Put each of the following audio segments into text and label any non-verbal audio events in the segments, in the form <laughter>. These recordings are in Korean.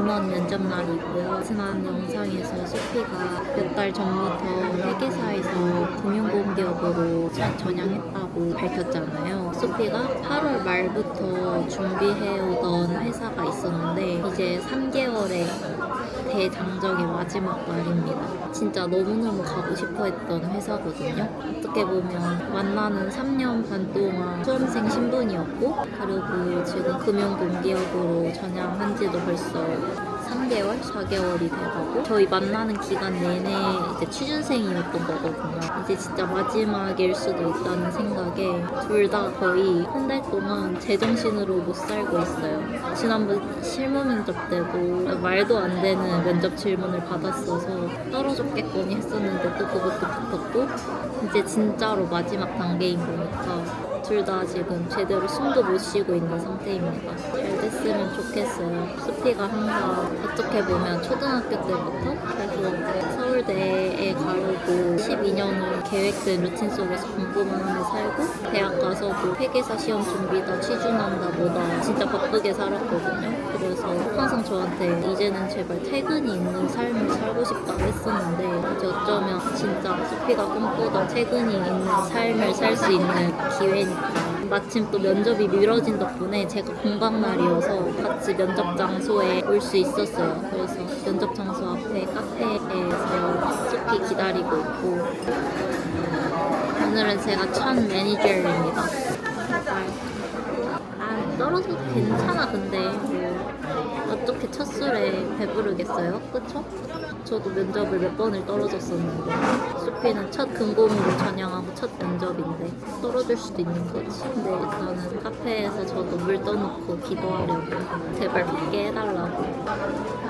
임원 면접 날이고요. 지난 영상에서 소피가 몇 달 전부터 회계사에서 금융공기업으로 전- 전향했다고 밝혔잖아요. 소피가 8월 말부터 준비해오던 회사가 있었는데 이제 3개월의 대장정의 마지막 날입니다. 진짜 너무너무 가고 싶어 했던 회사거든요. 어떻게 보면 만나는 3년 반 동안 수험생 신분이었고, 그리고 지금 금융공기업으로 전향한 지도 벌써 3개월, 4개월이 돼가고, 저희 만나는 기간 내내 이제 취준생이었던 거거든요. 이제 진짜 마지막일 수도 있다는 생각에 둘 다 거의 한 달 동안 제정신으로 못 살고 있어요. 지난번 실무 면접 때도 말도 안 되는 면접 질문을 받았어서 떨어졌겠거니 했었는데 또 그것도 붙었고 이제 진짜로 마지막 단계인 거니까 둘 다 지금 제대로 숨도 못 쉬고 있는 상태입니다. 잘 됐으면 좋겠어요. 수피가 항상 어떻게 보면 초등학교 때부터 계속 서울대 에 가려고 12년을 계획된 루틴 속에서 공부만 하며 살고 대학 가서도 회계사 시험 준비다 취준한다 뭐다 진짜 바쁘게 살았거든요. 그래서 항상 저한테 이제는 제발 퇴근이 있는 삶을 살고 싶다고 했었는데 이제 어쩌면 진짜 소피가 꿈꾸던 퇴근이 있는 삶을 살 수 있는 기회니까 마침 또 면접이 미뤄진 덕분에 제가 공방 날이어서 같이 면접 장소에 올 수 있었어요. 그래서 면접 장소 앞에 카페에서 소피 기다리고 있고 오늘은 제가 첫 매니저입니다. 아 떨어져도 괜찮아 근데 뭐 어떻게 첫 술에 배부르겠어요? 그쵸? 저도 면접을 몇 번을 떨어졌었는데 소피는 첫 근공으로 전향하고 첫 면접인데 떨어질 수도 있는 거지. 근데 일단은 카페에서 저도 물 떠놓고 기도하려고 제발 붙게 해달라고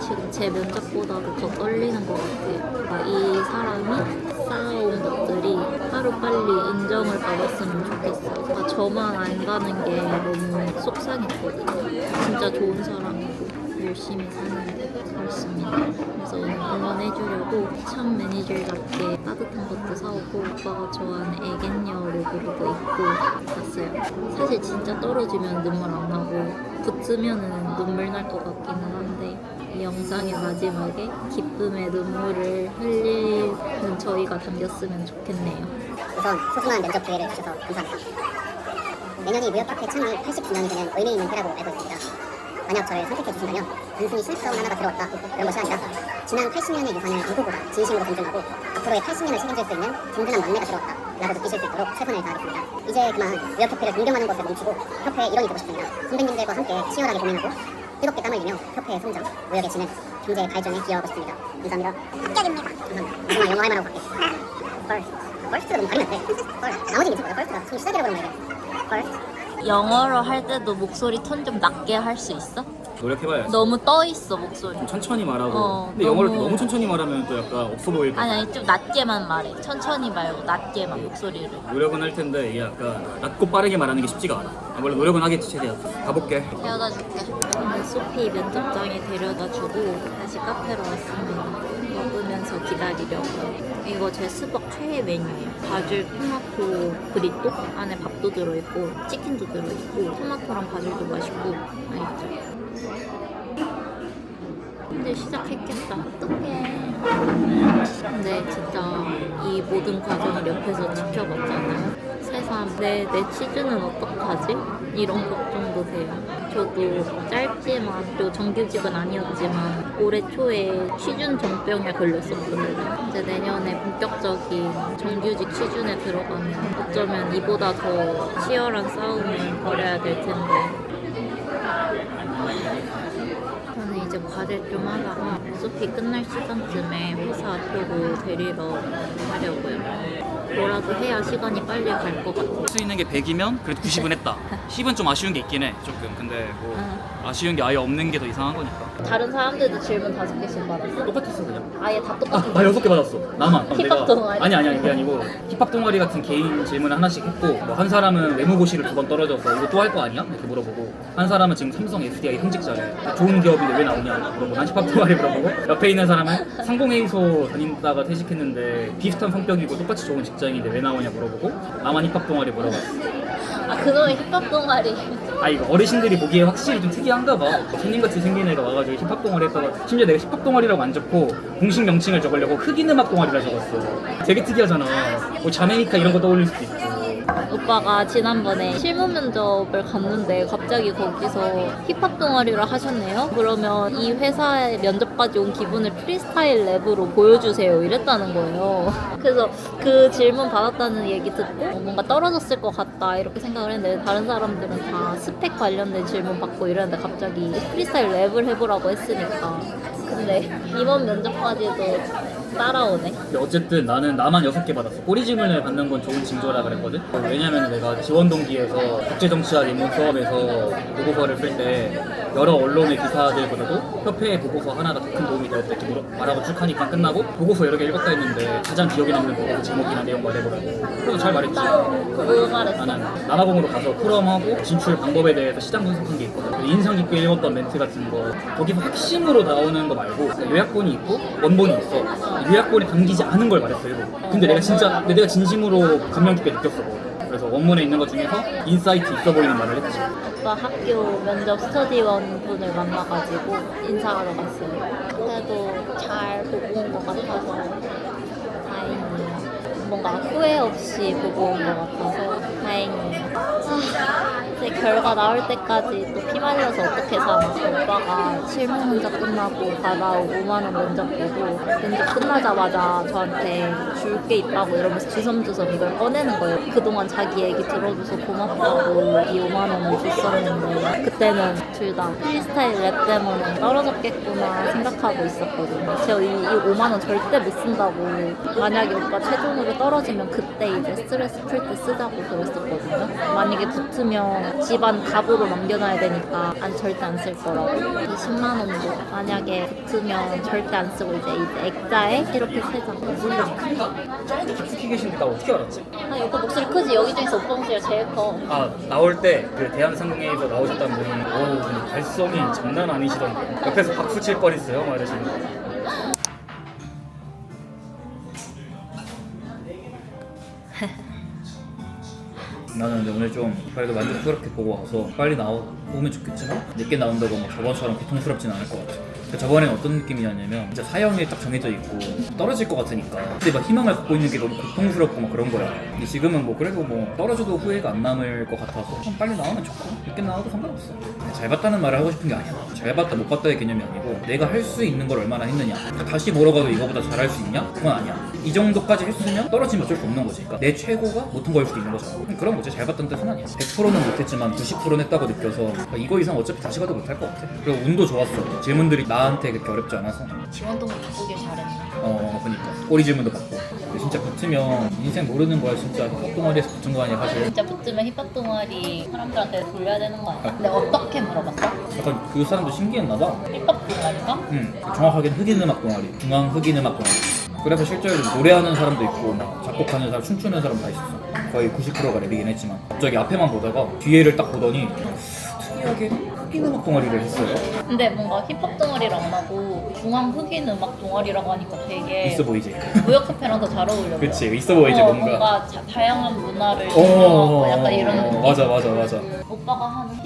지금 제 면접보다도 더 떨리는 것 같아요. 아, 이 사람이 쌓아온 것들이 하루빨리 인정을 받았으면 좋겠어요. 아, 저만 안 가는 게 너무 속상했거든요. 진짜 좋은 사람이고 열심히 사는데 그렇습니다. 그래서 오늘 응원해주려고 첫 매니저답게 따뜻한 것도 사오고 오빠가 좋아하는 애견녀 로고도 입고 갔어요. 사실 진짜 떨어지면 눈물 안 나고 붙으면은 눈물 날 것 같기는 한데 이 영상의 마지막에 기쁨의 눈물을 흘리는 저희가 담겼으면 좋겠네요. 우선 소중한 면접 기회를 주셔서 감사합니다. 내년이 무역 카페 창립 80주년이 되는 의미 있는 해라고 알고 있습니다. 만약 저를 선택해 주신다면 단순히 신입사원 하나가 들어왔다 그런 것이 아니라 지난 80년의 유산을 누구보다 진심으로 존중하고 앞으로의 80년을 책임질 수 있는 든든한 막내가 들어왔다 라고 느끼실 수 있도록 최선을 다하겠습니다. 이제 그만 무역협회를 존경하는 것을 멈추고 협회의 일원이 되고 싶습니다. 선배님들과 함께 치열하게 고민하고 뜨겁게 땀을 흘리며 협회의 성장, 무역의 진행, 경제의 발전에 기여하고 싶습니다. 감사합니다. 합격입니다. 감사합니다. 마지막 영어 할 말하고 갈게요. First. First가 너무 발음이 안 돼. First. 나머지 괜찮아요. First가 손 시작이라고 그러면 돼. First. 영어로 할 때도 목소리 톤 좀 낮게 할 수 있어? 노력해봐야지. 너무 떠 있어 목소리. 좀 천천히 말하고. 어, 근데 영어를 너무- 너무 천천히 말하면 또 약간 없어 보일 거. 아니 아니 좀 낮게만 말해. 천천히 말고 낮게만 목소리를. 노력은 할 텐데 이게 약간 낮고 빠르게 말하는 게 쉽지가 않아. 아, 물론 노력은 하겠지 최대한. 가볼게. 데려다 줄게. 오늘 소피 면접장에 데려다 주고 다시 카페로 왔습니다. 먹으면서 기다리려고. 이거 제 스벅 최애 메뉴예요. 바질 토마토 브리또 안에 밥도 들어있고 치킨도 들어있고 토마토랑 바질도 맛있고 맛있죠. 근데 시작했겠다. 어떡해. 근데 진짜 이 모든 과정을 옆에서 지켜봤잖아요. 세상 내, 내 취준은 어떡하지? 이런 걱정도 돼요. 저도 짧지만 그리고 정규직은 아니었지만 올해 초에 취준 정병에 걸렸었거든요. 이제 내년에 본격적인 정규직 취준에 들어가면 어쩌면 이보다 더 치열한 싸움을 벌여야 될 텐데 저는 이제 과제 좀 하다가 소피 끝날 시간쯤에 회사 앞으로 데리러 가려고요. 뭐라도 해야 시간이 빨리 갈 것 같아요. 할수 있는 게 100이면 그래도 90은 했다. <laughs> 10은 좀 아쉬운 게 있긴 해. 조금. 근데 뭐 응. 아쉬운 게 아예 없는 게 더 이상한 거니까. 다른 사람들도 질문 다섯 개씩 받았어. 똑같았어 그냥. 아예 다 아, 똑같은 나 여섯 개 받았어. 나만. 어, 힙합 내가- 동아리? 아니 아니 아니 그게 아니고 힙합 동아리 같은 개인 질문을 하나씩 했고 뭐 한 사람은 외무고시를 두 번 떨어져서 이거 또 할 거 아니야? 이렇게 물어보고 한 사람은 지금 삼성 SDI 현직자래. 좋은 기업인데 왜 나오냐 물어보고 난 힙합 동아리 물어보고 옆에 있는 사람은 상공회의소 다닌다가 퇴직했는데 비슷한 성격이고 똑같이 좋은 직장인데 왜 나오냐 물어보고 나만 힙합 동아리 물어봤어. 아 그놈의 힙합 동아리. 아 이거 어르신들이 보기에 확실히 좀 특이한가 봐. 손님같이 생긴 애가 와가지고 힙합 동아리 했다가 심지어 내가 힙합 동아리라고 안 적고 공식 명칭을 적으려고 흑인 음악 동아리라 적었어. 되게 특이하잖아. 뭐 자메이카 이런 거 떠올릴 수도 있고 오빠가 지난번에 실무 면접을 갔는데 갑자기 거기서 힙합 동아리를 하셨네요. 그러면 이 회사에 면접까지 온 기분을 프리스타일 랩으로 보여주세요. 이랬다는 거예요. 그래서 그 질문 받았다는 얘기 듣고 어, 뭔가 떨어졌을 것 같다 이렇게 생각을 했는데 다른 사람들은 다 스펙 관련된 질문 받고 이랬는데 갑자기 프리스타일 랩을 해보라고 했으니까. 근데 이번 면접까지도 따라오네. 근데 어쨌든 나는 나만 여섯 개 받았어. 꼬리 질문을 받는 건 좋은 징조라 그랬거든. 왜냐면 내가 지원 동기에서 국제정치학 입문 수업에서 보고서를 쓸 때 여러 언론의 기사들보다도 협회의 보고서 하나가 더 큰 도움이 되었다 이렇게 물어- 말하고 쭉 하니까 끝나고 보고서 여러 개 읽었다 했는데 가장 기억에 남는 보고서 제목이나 내용 말해보라고. 그래서 잘 말했지. 그 말했어. 나는 남아공으로 가서 포럼하고 진출 방법에 대해서 시장 분석한 게 있거든. 인상 깊게 읽었던 멘트 같은 거 거기서 핵심으로 나오는 거 말고 요약본이 있고 원본이 있어. 요약본이 담기지 않은 걸 말했어 일부. 근데 내가 진짜 근데 내가 진심으로 감명 깊게 느꼈어. 그래서 원문에 있는 것 중에서 인사이트 있어 보이는 말을 했지. 오빠 학교 면접 스터디원 분을 만나가지고 인사하러 갔어요. 그때도 잘 보고 온 것 같아서 다행이에요. 뭔가 후회 없이 보고 온 것 같아서 다행이에요. 아, 이제 결과 나올 때까지 또 피말려서 어떻게 사나. 오빠가 실무 면접 끝나고 받아온 5만 원 면접 보고 면접 끝나자마자 저한테 줄 게 있다고 이러면서 주섬주섬 이걸 꺼내는 거예요. 그동안 자기 얘기 들어줘서 고맙다고 이 5만 원을 줬었는데 그때는 둘 다 프리스타일 랩 때문에 떨어졌겠구나 생각하고 있었거든요. 제가 이, 이 5만 원 절대 못 쓴다고 만약에 오빠 최종으로 떨어지면 그때 이제 스트레스 풀 때 쓰자고 그랬었거든요. 만약에 붙으면 집안 갑으로 남겨놔야 되니까 안 절대 안 쓸 거라고. 이 10만 원도 만약에 붙으면 절대 안 쓰고 이제 이제 액자에 이렇게 세 장. 저도 깊숙이 계신데 나 어떻게 알았지? 아 오빠 목소리 크지? 여기 중에서 오빠 목소리가 제일 커. 아 나올 때 그 대한상공회에서 나오셨다는 분이 오 근데 발성이 장난 아니시던데 옆에서 박수 칠 뻔했어요 말하시는 거. 나는 근데 오늘 좀 그래도 만족스럽게 보고 와서 빨리 나오면 좋겠지만 늦게 나온다고 뭐 저번처럼 고통스럽진 않을 것 같아. 그 저번에는 어떤 느낌이었냐면 진짜 사형이 딱 정해져 있고 떨어질 것 같으니까 그때 막 희망을 갖고 있는 게 너무 고통스럽고 막 그런 거야. 근데 지금은 뭐 그래도 뭐 떨어져도 후회가 안 남을 것 같아서 좀 빨리 나오면 좋고 늦게 나와도 상관없어. 잘 봤다는 말을 하고 싶은 게 아니야. 잘 봤다 못 봤다의 개념이 아니고 내가 할 수 있는 걸 얼마나 했느냐. 다시 몰아가도 이거보다 잘할 수 있냐? 그건 아니야. 이 정도까지 했으면 떨어지면 어쩔 수 없는 거지. 그러니까 내 최고가 못한 거일 수도 있는 거잖아. 그럼 거지. 잘 봤다는 뜻은 아니야. 100%는 못했지만 90%는 했다고 느껴서 그러니까 이거 이상 어차피 다시 가도 못할 것 같아. 그리고 운도 좋았어. 질문들이 나 한테 그렇게 어렵지 않아서. 지원동을 바꾸길 잘했네. 어, 그러니까 꼬리 질문도 받고. 근데 진짜 붙으면 인생 모르는 거야. 진짜 헛동아리에서 붙은 거 아니야 사실. 진짜 붙으면 힙합 동아리 사람들한테 돌려야 되는 거 아니야? 근데 어떻게 물어봤어? 약간 그 사람도 신기했나 봐. 힙합 동아리가? 응, 정확하게는 흑인 음악 동아리, 중앙 흑인 음악 동아리. 그래서 실제로 노래하는 사람도 있고, 막 작곡하는 사람, 춤추는 사람 다 있었어. 거의 90%가 랩이긴 했지만, 갑자기 앞에만 보다가 뒤에를 딱 보더니 특이하게 흑인 음악 동아리를 했어요. 근데 뭔가 힙합 동아리랑 안 하고 중앙 흑인 음악 동아리라고 하니까 되게 있어 보이지? 무역 카페랑 더 잘 어울려. 그치, 있어 보이지 어, 뭔가. 뭔가 자- 다양한 문화를 어, 조명하고 약간 이런 어, 느낌. 맞아, 맞아, 맞아. 오빠가 하는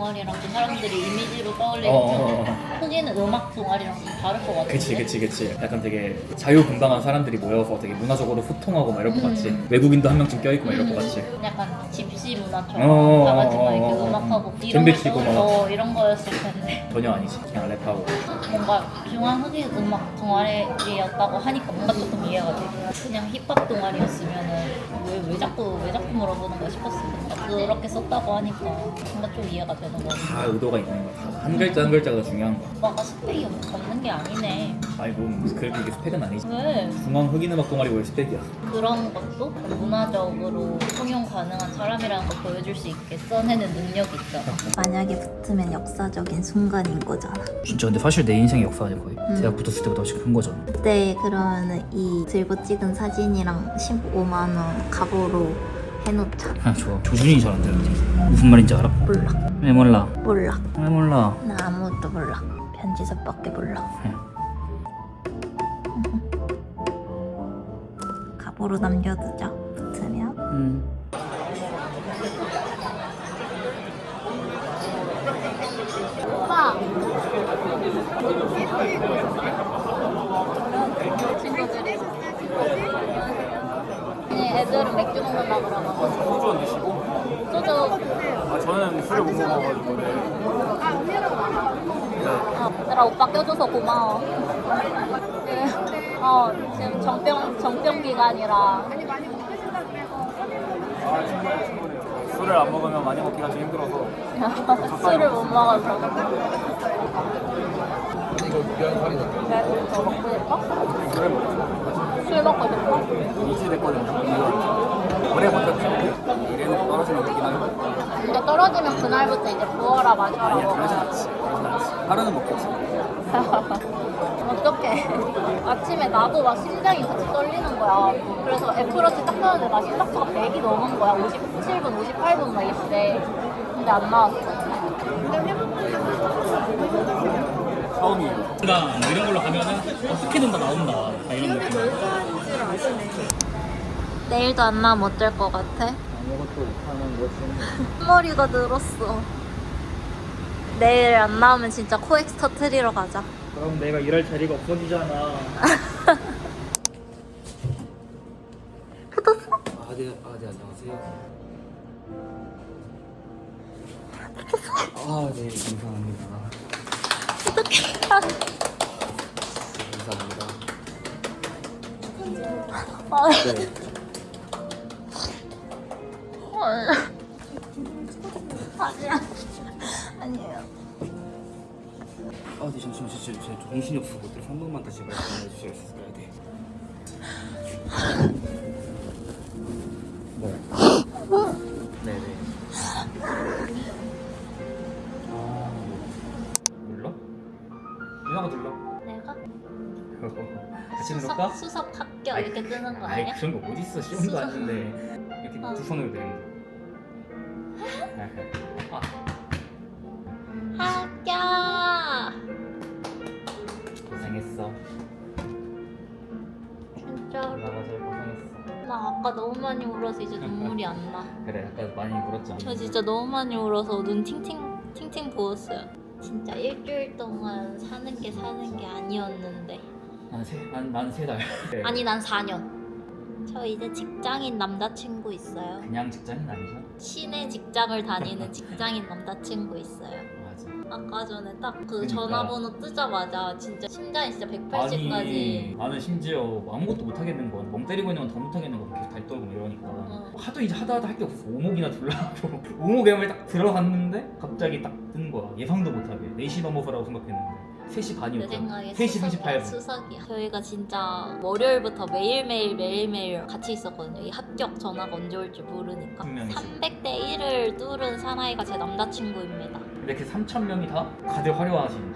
동아리랑 그 사람들이 이미지로 떠올리는 어, 어, 어. 흑인 음악 동아리랑 좀 다를 것 같은데. 그치, 그치, 그치. 약간 되게 자유분방한 사람들이 모여서 되게 문화적으로 소통하고 막 이럴 것 같지. 음. 외국인도 한 명쯤 껴있고 막 이럴 것 같지. 약간 집시 문화처럼 어, 막 어, 이렇게 어, 어. 음악하고 이런 잼배 거 치고 막. 어, 이런 거였을 텐데 전혀 아니지. 그냥 랩하고. 뭔가 중앙 흑인 음악 동아리였다고 하니까 뭔가 조금 이해가 돼. 그냥 힙합 동아리였으면은 왜, 왜 자꾸 왜 자꾸 물어보는 싶었어. 뭔가 그렇게 썼다고 하니까 뭔가 좀 이해가 되는 거야. 다 의도가 있는 거야. 다한 글자 한 글자가 중요한 거야. 오빠가 스펙이 없는 게 아니네. 아이고 그렇게 이게 스펙은 아니지. 왜 중앙 흑인 음악 동아리 왜 스펙이야? 그런 것도 문화적으로 통용 가능한 사람이라는 걸 보여줄 수 있게 써내는 능력이 있잖아. <laughs> 만약에 붙으면 역사적인 순간인 거잖아. 진짜 근데 사실 내 인생의 역사 아니야 거의. 음. 대학 붙었을 때보다 훨씬 큰 거잖아. 그때 그러면은 이 들고 찍은 사진이랑 15만 원 각오로 해놓자. 아 좋아. 조준이 잘안 되는데 무슨 말인지 알아? 몰라. 왜 몰라? 몰라. 왜 몰라? 나 아무것도 몰라. 편지서밖에 몰라. 네. 각오로 남겨두자. 붙으면. 음. 오빠. 아 오빠 껴줘서 고마워. 네. 어 지금 정병 정병 기간이라 술을 안 먹으면 많이 먹기가 좀 힘들어서 <laughs> 술을 못 먹어서. 먹고 싶어? 술을 먹고 술 먹고 싶어? 2주 됐거든요 이거 오래 버텼죠 이래는 떨어지면 먹긴 하는데 근데 떨어지면 그날부터 이제 부어라 아니야 마셔라고. 그러진 않지 그러진 않지 하루는 먹겠지 <laughs> 어떡해. 아침에 나도 막 심장이 같이 떨리는 거야. 그래서 애플워치 딱 켰는데 나 심박수가 100이 넘은 거야. 57분, 58분 막 이때. 근데 안 나왔어. 처음이에요 나뭐 이런 걸로 가면은 어떻게든 다 나온다 다 이런 느낌 내일도 안 나면 어떨 것 같아? 아무것도 못하는 것은 <laughs> 머리가 늘었어. 내일 안 나오면 진짜 코엑스 터트리러 가자. 그럼 내가 일할 자리가 없어지잖아 <laughs> 붙었어? 아, 네, 아, 네, 안녕하세요. 아, 네, 감사합니다. 어떡해. 감사합니다. 아, 네. 헐. 아니야. 아, 네, 잠시만, 진짜, 진짜 정신이 없어가지고 한 번만 다시 말씀해 주실 수 있을까요? 네. 네. 네 네. 아, 네. 눌러? 누나가 눌러. 내가 <laughs> 같이 눌러까? 수석, 수석 합격 이렇게 뜨는 거 아이 아니야? 그런 거 어딨어 시험도 수석. 아닌데 이렇게 어. 두 손으로 되는 거 고생했어 진짜. 나가 제일 고생했어 나 아까 너무 많이 울어서 이제 눈물이 안 나. <laughs> 그래 아까 많이 울었지 저? 진짜 너무 많이 울어서 눈 팅팅 팅팅 부었어요. 진짜 일주일 동안 사는 게 사는 게 아니었는데. 난세난난세달 네. <laughs> 아니 난 4년. 저 이제 직장인 남자친구 있어요. 그냥 직장인 아니죠? 시내 직장을 다니는 직장인 남자친구 있어요. 아까 전에 딱 그 그러니까. 전화번호 뜨자마자 진짜 심장이 진짜 아니 180까지. 나는 심지어 아무것도 못 하겠는 거야 멍 때리고 있는 건더 못하겠는 거 계속 다리 떨고 이러니까 어. 하도 이제 하다 하다 할 게 없어 오목이나 둘라고 <laughs> 오목에만 딱 들어갔는데 갑자기 딱뜬 거야 예상도 못하게 4시 넘어서라고 생각했는데 3시 내 반이었잖아 생각에 3시 수석이야, 38분 수석이야. 저희가 진짜 월요일부터 매일매일 매일매일 같이 있었거든요. 이 합격 전화가 언제 올지 모르니까. 분명히 300대 1을 뚫은 사나이가 제 남자친구입니다. 이렇게 3천 명이 다 다들 화려하신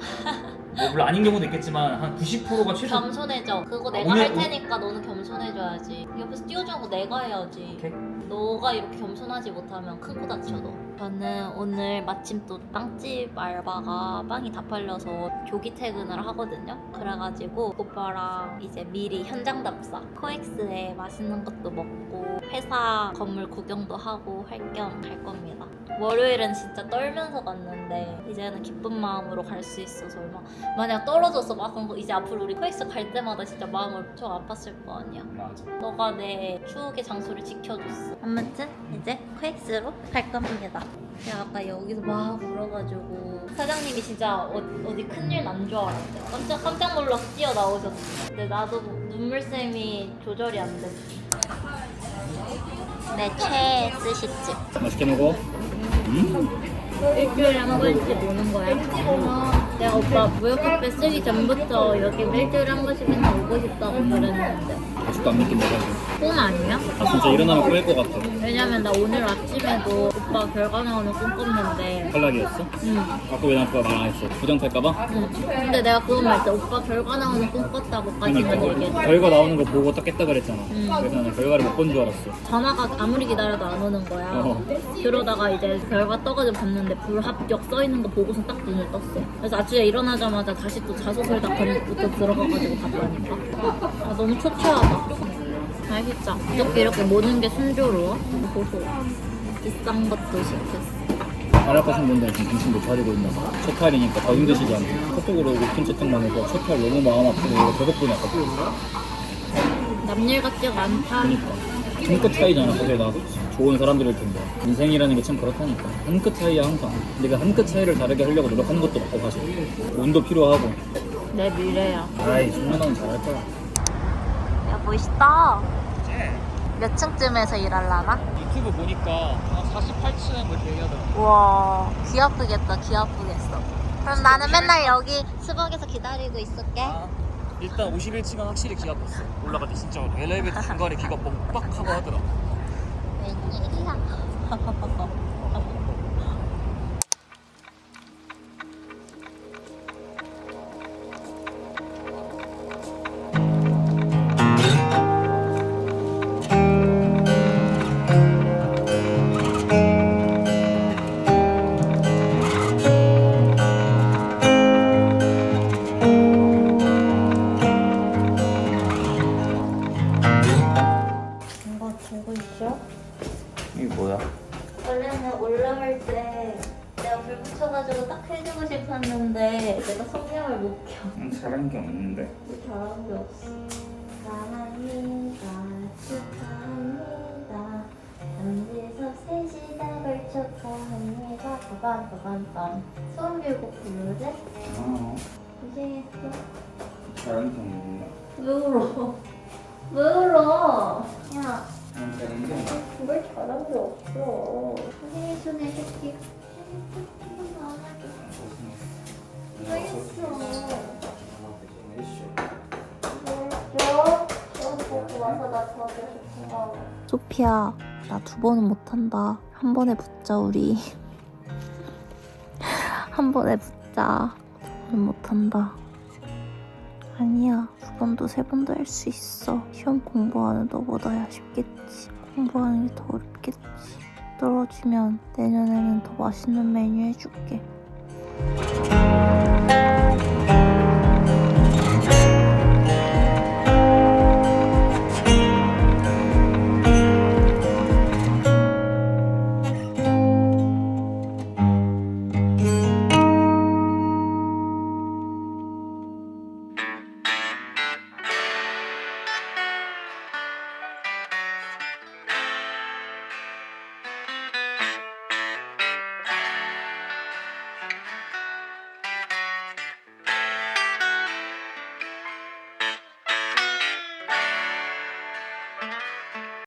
뭐 물론 아닌 경우도 있겠지만 한 90%가 최소 겸손해져. 그거 아, 내가 오늘- 할 테니까 너는 겸손해줘야지. 옆에서 띄워주는 거 내가 해야지. 오케이. 너가 이렇게 겸손하지 못하면 큰코 다쳐 너. 저는 오늘 마침 또 빵집 알바가 빵이 다 팔려서 조기 퇴근을 하거든요. 그래가지고 오빠랑 이제 미리 현장 답사 코엑스에 맛있는 것도 먹고 회사 건물 구경도 하고 할 겸 갈 겁니다. 월요일은 진짜 떨면서 갔는데 이제는 기쁜 마음으로 갈 수 있어서 얼마 만약 떨어졌어 막 그럼 이제 앞으로 우리 코엑스 갈 때마다 진짜 마음이 엄청 아팠을 거 아니야. 맞아 너가 내 추억의 장소를 지켜줬어. 아무튼 이제 코엑스로 갈 겁니다. 제가 아까 여기서 막 울어가지고 사장님이 진짜 어, 어디 큰일 난 줄 알았대. 깜짝 깜짝 놀라서 뛰어나오셨어. 근데 나도 눈물샘이 조절이 안 돼. 내 최애 스시집. 맛있게 먹어 음? 일주일에 한 번씩 오는 거야? 내가 오빠 무역학교 쓰기 전부터 여기 일주일에 한 번씩은 오고 싶다고 그랬는데. 아직도 안 믿긴다 사실. 꿈 아니야? 아 진짜 일어나면 꼬일 것 같아. 왜냐면 나 오늘 아침에도 오빠 결과 나오는 꿈 꿨는데 탈락이었어? 응, 아까 왜난 그거 말안 했어 부정탈까봐? 응. 근데 내가 그건 말했어 오빠 결과 나오는 꿈 꿨다고까지만 그러니까 얘기했어 결과 나오는 거 보고 딱 깼다 그랬잖아 음. 그래서 나는 결과를 못 본 줄 알았어 전화가 아무리 기다려도 안 오는 거야 어. 그러다가 이제 결과 떠가지고 봤는데 불합격 써있는 거 보고서 딱 눈을 떴어 그래서 아침에 일어나자마자 다시 또 자소서에다부터 들어가가지고 봤다니까 아 너무 초췌하다 맛있죠? 어떻게 이렇게 모든 게 순조로워? 고소 비싼 것도 시켰어 발악하신 분들은 지금 정신 못 차리고 있나 봐. 첫 탈이니까 더 힘드시지 않고. 카톡으로 오픈 채팅만 해서 첫 탈 너무 마음 아프고 계속 보냈거든. 남일 같지가 않다. 그니까. 한끗 차이잖아. 사실 나 좋은 사람들일 텐데. 인생이라는 게 참 그렇다니까. 한 끗 차이야, 항상. 내가 한 끗 차이를 다르게 하려고 노력하는 것도 맞고, 사실. 운도 필요하고. 내 미래야. 아이, 승마당은 잘할 거야. 야 멋있다. 몇 층쯤에서 일하려나? 유튜브 보니까 48층 뭐 얘기하더라. 우와 귀 아프겠다 귀 아프겠어. 그럼 나는 맨날 여기 수박에서 기다리고 있을게. 일단 51층은 확실히 귀 아팠어. 올라갈 때 진짜 엘리베이터 중간에 귀가 뻥빡하고 하더라. 웬 불 붙여가지고 딱 해주고 싶었는데 내가 성냥을 못 켜. 잘한 게 없는데. 잘한 게 없어. 사랑합니다. 축하합니다. 앉아서 셋이다걸 축하합니다. 빠밤빠밤빰. 소원 빌고 부르래? 아, 고생했어. 잘한 게 없는데. 왜 울어? 왜 울어? 야, 잘한 게 없는데. 그걸 잘한 게 없어. 고생했어, 내 새끼. 소피야, 나 두 번은 못한다. 한 번에 붙자, 우리. <laughs> 한 번에 붙자. 두 못한다. 아니야, 두 번도 세 번도 할 수 있어. 시험 공부하는 너보다야 쉽겠지. 공부하는 게 더 어렵겠지. 떨어지면 내년에는 더 맛있는 메뉴 해줄게.